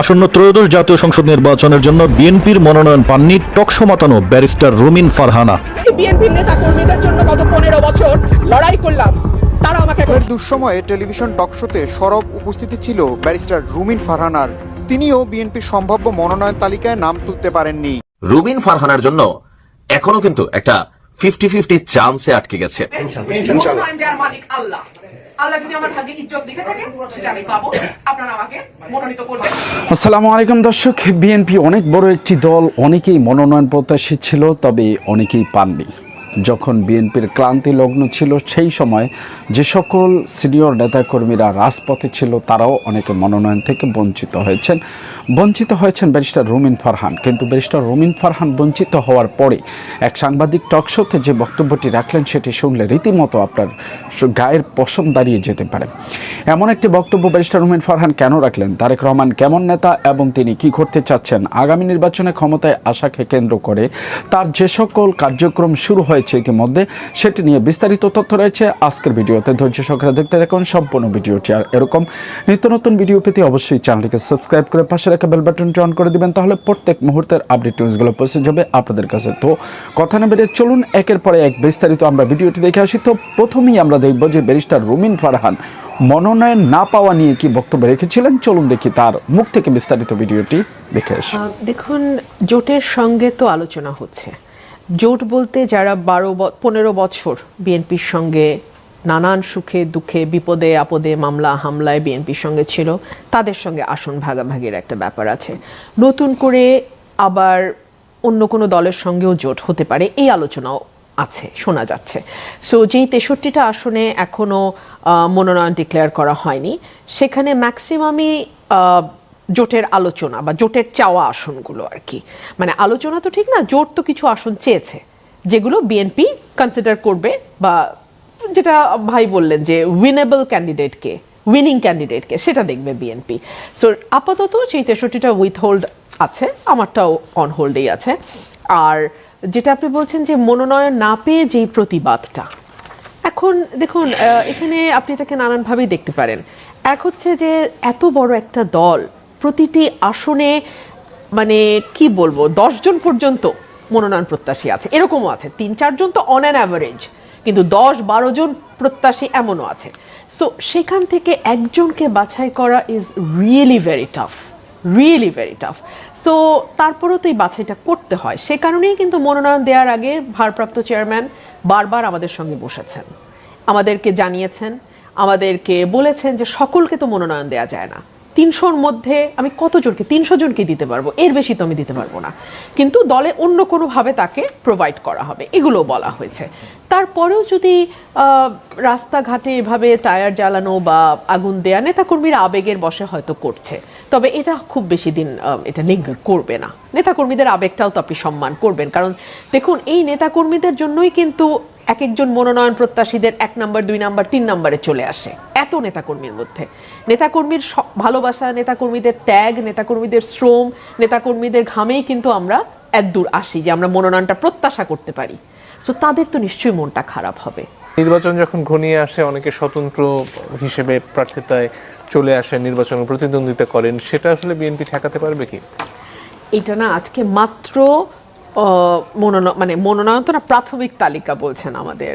আসন্ন ত্রয়োদশ জাতীয় সংসদ নির্বাচনের জন্য বিএনপির মনোনয়ন পাননি টকশো মাতানো ব্যারিস্টার রুমিন ফারহানা। বিএনপির নেতা কর্মীদের জন্য গত পনেরো বছর লড়াই করলাম। তারা আমাকে দুঃসময়ে টেলিভিশন টকশোতে সরব উপস্থিতি ছিল ব্যারিস্টার রুমিন ফারহানার। তিনিও বিএনপির সম্ভাব্য মনোনয়ন তালিকায় নাম তুলতে পারেননি। রুবিন ফারহানার জন্য এখনও কিন্তু একটা ফিফটি ফিফটি চান্সে আটকে গেছে। মনোনয়ন দেওয়ার মালিক আল্লাহ। আল্লাহ যদি আমার ভাগ্যে ইজ্জত লিখে থাকে সেটা আমি পাবো। আপনারা আমাকে মনোনীত করবেন। আসসালামু আলাইকুম দর্শক বিএনপি অনেক বড় একটি দল অনেকেই মনোনয়ন প্রত্যাশী ছিল তবে অনেকেই পাননি। যখন বিএনপির ক্লান্তি লগ্ন ছিল, সেই সময় যে সকল সিনিয়র নেতাকর্মীরা রাজপথে ছিল, তারাও অনেকে মনোনয়ন থেকে বঞ্চিত হয়েছেন। বঞ্চিত হয়েছেন ব্যারিস্টার রুমিন ফারহান। কিন্তু ব্যারিস্টার রুমিন ফারহান বঞ্চিত হওয়ার পরে এক সাংবাদিক টকশোতে যে বক্তব্যটি রাখলেন, সেটি শুনলে রীতিমতো আপনার গায়ের পশম দাঁড়িয়ে যেতে পারে। এমন একটি বক্তব্য ব্যারিস্টার রুমিন ফারহান কেন রাখলেন? তারেক রহমান কেমন নেতা এবং তিনি কি করতে চাচ্ছেন? আগামী নির্বাচনে ক্ষমতায় আসাকে কেন্দ্র করে তার যে সকল কার্যক্রম শুরু হয়েছে ইতিমধ্যে, সেটি নিয়ে বিস্তারিত তথ্য রয়েছে। আজকের ভিডিওতে ধৈর্য সহকারে দেখতে দেখুন সম্পূর্ণ ভিডিওটি। আর এরকম নিত্য নতুন ভিডিও পেতে অবশ্যই চ্যানেলটিকে সাবস্ক্রাইব করে পাশে রাখা বেল বাটনটি অন করে দিবেন, তাহলে প্রত্যেক মুহূর্তের আপডেট নিউজগুলো পৌঁছে যাবে আপনাদের কাছে। তো কথা না বেরিয়ে চলুন, একের পরে এক বিস্তারিত আমরা ভিডিওটি দেখে আসি। তো প্রথমেই আমরা দেখব যে ব্যারিস্টার রুমিন ফারহান মনোনয়ন না পাওয়া নিয়ে কি বক্তব্য রেখেছিলেন? চলুন দেখি তার মুখ থেকে বিস্তারিত ভিডিওটি দেখে আসি। দেখুন, জোটের সঙ্গে তো আলোচনা হচ্ছে। জোট বলতে যারা বারো পনেরো বছর বিএনপির সঙ্গে নানান সুখে, দুঃখে, বিপদে, আপদে, মামলা, হামলায় বিএনপির সঙ্গে ছিল, তাদের সঙ্গে আসন ভাগাভাগির একটা ব্যাপার আছে। নতুন করে আবার অন্য কোনো দলের সঙ্গেও জোট হতে পারে, এই আলোচনাও আছে, শোনা যাচ্ছে। সো যেই তেষট্টিটা আসনে এখনও মনোনয়ন ডিক্লেয়ার করা হয়নি, সেখানে ম্যাক্সিমামই জোটের আলোচনা বা জোটের চাওয়া আসনগুলো আর কি। মানে আলোচনা তো ঠিক না, জোট তো কিছু আসন চেয়েছে, যেগুলো বিএনপি কনসিডার করবে বা যেটা ভাই বললেন যে উইনেবল ক্যান্ডিডেটকে উইনিং ক্যান্ডিডেটকে সেটা দেখবে বিএনপি। সো আপাতত সেই তেষট্টিটা উইথ হোল্ড আছে, আমারটাও অন হোল্ডেই আছে। আর যেটা আপনি বলছেন যে মনোনয়ন না পেয়ে যেই প্রতিবাদটা, এখন দেখুন এখানে আপনি এটাকে নানানভাবেই দেখতে পারেন। এক হচ্ছে যে এত বড় একটা দল প্রতিটি আসনে মানে কি বলব জন পর্যন্ত মনোনয়ন প্রত্যাশী আছে। এরকমও আছে। তিন চারজন তো অন অ্যান অ্যাভারেজ কিন্তু দশ, বারো জন প্রত্যাশী এমনও আছে। সো সেখান থেকে একজনকে বাছাই করা is really very tough really very tough so তারপরেও তো এই বাছাইটা করতে হয়। সে কারণেই কিন্তু মনোনয়ন দেওয়ার আগে ভারপ্রাপ্ত চেয়ারম্যান বারবার আমাদের সঙ্গে বসেছেন। আমাদেরকে জানিয়েছেন, আমাদেরকে বলেছেন যে সকলকে তো মনোনয়ন দেওয়া যায় না। তিনশোর মধ্যে আমি কতজনকে তিনশো জনকে দিতে পারব? এর বেশি তো আমি দিতে পারব না। কিন্তু দলে অন্য কোনোভাবে তাকে প্রোভাইড করা হবে। এগুলো বলা হয়েছে। তারপরেও যদি রাস্তাঘাটে এভাবে টায়ার জ্বালানো বা আগুন দেয়া, নেতাকর্মীরা আবেগের বসে হয়তো করছে। তবে এটা খুব বেশি দিন এটা লিঙ্গার করবে না। নেতাকর্মীদের আবেগটাও তো আপনি সম্মান করবেন। কারণ দেখুন, এই নেতাকর্মীদের জন্যই কিন্তু এক একজন মনোনয়ন প্রত্যাশীদের এক নাম্বার দুই নাম্বার তিন নাম্বারে চলে আসে। এত নেতাকর্মীর মধ্যে। নেতাকর্মীর ভালোবাসা নেতাকর্মীদের ত্যাগ নেতাকর্মীদের শ্রম নেতাকর্মীদের ঘামেই কিন্তু আমরা এত দূর আসি যে আমরা মনোনয়নটা প্রত্যাশা করতে পারি। সো তাদের তো নিশ্চয়ই মনটা খারাপ হবে। নির্বাচন যখন ঘনিয়ে আসে অনেকে স্বতন্ত্র হিসেবে প্রার্থিতায় চলে আসে নির্বাচনে প্রতিদ্বন্দ্বিতা করেন সেটা আসলে বিএনপি ঠেকাতে পারবে কি? এটা না আজকে মাত্র মনোনয়ন মানে মনোনয়ন তো না প্রাথমিক তালিকা বলছেন আমাদের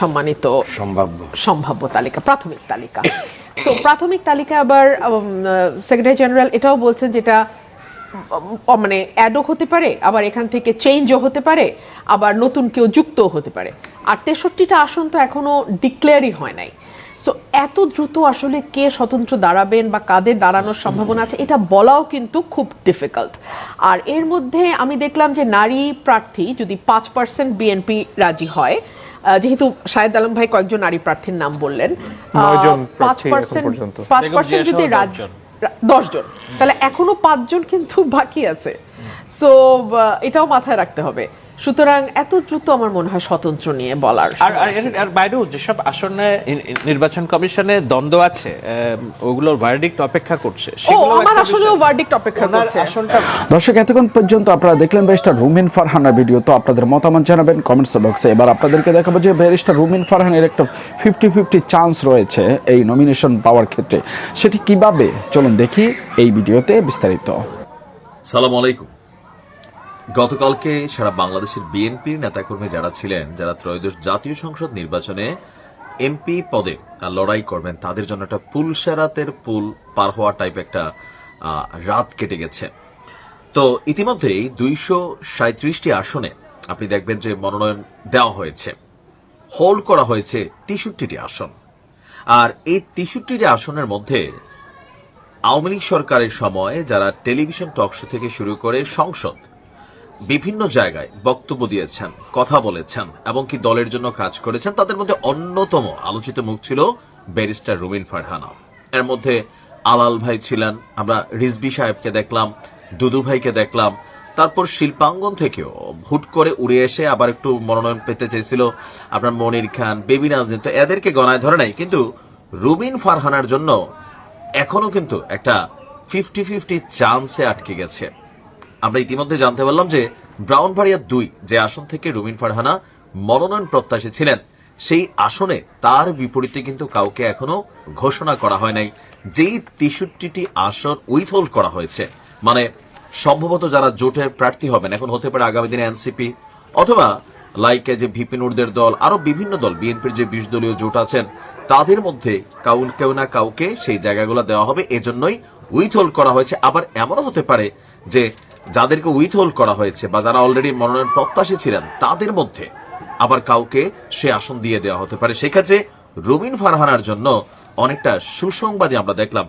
সম্মানিত সম্ভাব্য। সম্ভাব্য তালিকা প্রাথমিক তালিকা। তো প্রাথমিক তালিকা আবার সেক্রেটারি জেনারেল এটাও বলছেন যেটা মানে অ্যাডও হতে পারে আবার এখান থেকে চেঞ্জও হতে পারে আবার নতুন কেউ যুক্তও হতে পারে। আর তেষট্টিটা আসন তো এখনও ডিক্লেয়ারই হয় নাই। সো এত দ্রুত আসলে কে স্বতন্ত্র দাঁড়াবেন বা কাদের দাঁড়ানোর সম্ভাবনা আছে এটা বলাও কিন্তু খুব ডিফিকাল্ট আর এর মধ্যে আমি দেখলাম যে নারী প্রার্থী যদি পাঁচ পার্সেন্ট বিএনপি রাজি হয় যেহেতু শাহেদ আলম ভাই কয়েকজন নারী প্রার্থীর নাম বললেন পাঁচ পার্সেন্ট পাঁচ পার্সেন্ট যদি রাজ দশ জন তাহলে এখনও পাঁচজন কিন্তু বাকি আছে। সো এটাও মাথায় রাখতে হবে। সুতরাং এত দ্রুত আমার মনে হয় স্বতন্ত্র নিয়ে বলার আর আর বাইরেও যেসব আসনে নির্বাচন কমিশনে দ্বন্দ্ব আছে ওগুলোর ভার্ডিক্ট অপেক্ষা করছে আমার আসলেও ভার্ডিক্ট অপেক্ষা করছে। আসনটা দর্শক এতক্ষণ পর্যন্ত আপনারা দেখলেন ব্যারিস্টার রুমিন ফারহানার ভিডিও তো আপনাদের মতামত জানাবেন কমেন্টস বক্সে এবার আপনাদেরকে দেখাবো যে ব্যারিস্টার রুমিন ফারহানের একটা ফিফটি ফিফটি চান্স রয়েছে এই নমিনেশন পাওয়ার ক্ষেত্রে। সেটি কীভাবে? চলুন দেখি এই ভিডিওতে বিস্তারিত। সালাম আলাইকুম। গতকালকে সারা বাংলাদেশের বিএনপির নেতাকর্মী যারা ছিলেন, যারা ত্রয়োদশ জাতীয় সংসদ নির্বাচনে এমপি পদে লড়াই করবেন, তাদের জন্য একটা পুল সেরাতের পুল পার হওয়া টাইপ একটা রাত কেটে গেছে। তো ইতিমধ্যেই দুইশো সাঁত্রিশটি আসনে আপনি দেখবেন যে মনোনয়ন দেওয়া হয়েছে। হোল্ড করা হয়েছে তেষট্টিটি আসন। আর এই তেষট্টিটি আসনের মধ্যে আওয়ামী লীগ সরকারের সময় যারা টেলিভিশন টক শো থেকে শুরু করে সংসদ বিভিন্ন জায়গায় বক্তব্য দিয়েছেন, কথা বলেছেন, এবং কি দলের জন্য কাজ করেছেন, তাদের মধ্যে অন্যতম আলোচিত মুখ ছিল ব্যারিস্টার রুবিন ফারহানা। এর মধ্যে আলাল ভাই ছিলেন, আমরা রিজবি সাহেবকে দেখলাম, দুদু ভাইকে দেখলাম, তারপর শিল্পাঙ্গন থেকেও হুট করে উড়ে এসে আবার একটু মনোনয়ন পেতে চেয়েছিল আপনার মনির খান, বেবি নাজনীন তো এদেরকে গণায় ধরে নাই, কিন্তু রুবিন ফারহানার জন্য এখনও কিন্তু একটা ফিফটি ফিফটি চান্সে আটকে গেছে। আমরা ইতিমধ্যে জানতে পারলাম যে ব্রাউন ব্রাউনবাড়িয়া দুই যে আসন থেকে রুমিন ফারহানা মনোনয়ন প্রত্যাশী ছিলেন, সেই আসনে তার বিপরীতে কিন্তু কাউকে এখনও ঘোষণা করা হয় নাই। যেই তেষট্টিটি আসন উইথহোল্ড করা হয়েছে মানে সম্ভবত যারা জোটের প্রার্থী হবেন, এখন হতে পারে আগামী দিনে এনসিপি, অথবা লাইকে যে ভিপিনুরদের দল, আরও বিভিন্ন দল, বিএনপির যে বিশ দলীয় জোট আছেন, তাদের মধ্যে কাউল কেউ না কাউকে সেই জায়গাগুলো দেওয়া হবে, এজন্যই উইথহোল্ড করা হয়েছে। আবার এমনও হতে পারে যে যাদেরকে উইথহোল্ড করা হয়েছে বা যারা অলরেডি মনোনয়ন প্রত্যাশী ছিলেন, তাদের মধ্যে আবার কাউকে সে আসন দিয়ে দেওয়া হতে পারে। সেক্ষেত্রে রুবিন ফারহানার জন্য অনেকটা সুসংবাদই আমরা দেখলাম।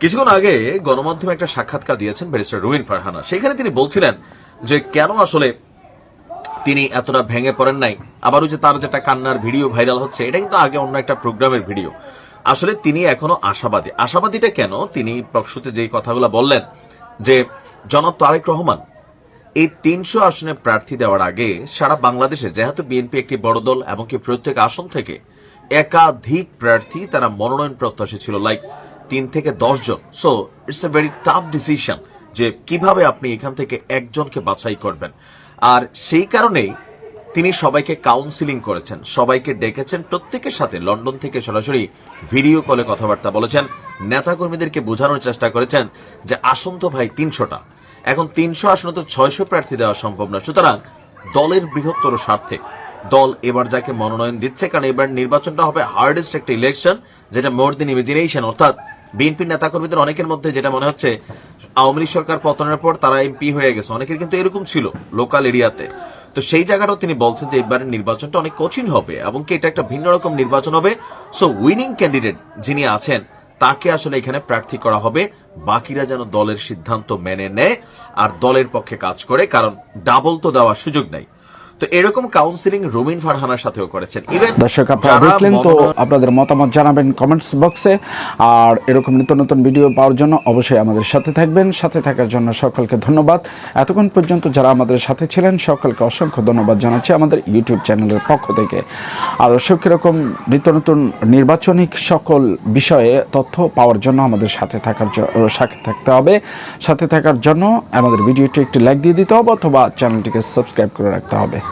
কিছুক্ষণ আগে গণমাধ্যমে একটা সাক্ষাৎকার দিয়েছেন ব্যারিস্টার রুবিন ফারহানা। সেখানে তিনি বলছিলেন যে, কেন আসলে তিনি এতটা ভেঙে পড়েন নাই? আবার ওই যে তার যেটা কান্নার ভিডিও ভাইরাল হচ্ছে, এটা কিন্তু আগে অন্য একটা প্রোগ্রামের ভিডিও। আসলে তিনি এখনও আশাবাদী। আশাবাদীটা কেন? তিনি প্রকৃত যেই কথাগুলো বললেন যে জনাব তারেক রহমান, এই তিনশো আসনে প্রার্থী দেওয়ার আগে সারা বাংলাদেশে যেহেতু বিএনপি একটি বড় দল এবং কি প্রত্যেক আসন থেকে একাধিক প্রার্থী তারা মনোনয়ন প্রত্যাশী ছিল লাইক তিন থেকে দশ জন। So it's a very tough decision যে কীভাবে আপনি এখান থেকে একজনকে বাছাই করবেন। আর সেই কারণেই তিনি সবাইকে কাউন্সিলিং করেছেন, সবাইকে ডেকেছেন, প্রত্যেকের সাথে লন্ডন থেকে সরাসরি ভিডিও কলে কথাবার্তা বলেছেন। নেতাকর্মীদেরকে বোঝানোর চেষ্টা করেছেন যে আসন্ত ভাই তিনশোটা। এখন তিনশো আসনে তো ছয়শো প্রার্থী দেওয়া সম্ভব না সুতরাং দলের বৃহত্তর স্বার্থে দল এবার যাকে মনোনয়ন দিচ্ছে, কারণ এবার নির্বাচনটা হবে হার্ডেস্ট একটা ইলেকশন যেটা মোর দিন ইমেজিনেশন অর্থাৎ বিএনপি নেতাকর্মীদের অনেকের মধ্যে যেটা মনে হচ্ছে আওয়ামী লীগ সরকার পতনের পর তারা এমপি হয়ে গেছে। অনেকের কিন্তু এরকম ছিল লোকাল এরিয়াতে। তো সেই জায়গাটাও তিনি বলছেন যে এবারের নির্বাচনটা অনেক কঠিন হবে এবং কি এটা একটা ভিন্ন রকম নির্বাচন হবে। সো উইনিং ক্যান্ডিডেট যিনি আছেন তাকে আসলে এখানে প্রার্থী করা হবে। বাকিরা যেন দলের সিদ্ধান্ত মেনে নেয় আর দলের পক্ষে কাজ করে, কারণ ডাবল তো দেওয়ার সুযোগ নাই। তো এরকম কাউন্সিলিং রুমিন ফারহানার সাথেও করেছেন। দর্শক আপনারা দেখলেন তো আপনাদের মতামত জানাবেন কমেন্টস বক্সে আর এরকম নিত্য নতুন ভিডিও পাওয়ার জন্য অবশ্যই আমাদের সাথে থাকবেন। সাথে থাকার জন্য সকলকে ধন্যবাদ। এতক্ষণ পর্যন্ত যারা আমাদের সাথে ছিলেন সকলকে অসংখ্য ধন্যবাদ জানাচ্ছি আমাদের ইউটিউব চ্যানেলের পক্ষ থেকে। আর দর্শক এরকম নিত্য নতুন নির্বাচনিক সকল বিষয়ে তথ্য পাওয়ার জন্য আমাদের সাথে থাকার সাথে থাকতে হবে। সাথে থাকার জন্য আমাদের ভিডিওটি একটি লাইক দিয়ে দিতে হবে অথবা চ্যানেলটিকে সাবস্ক্রাইব করে রাখতে হবে।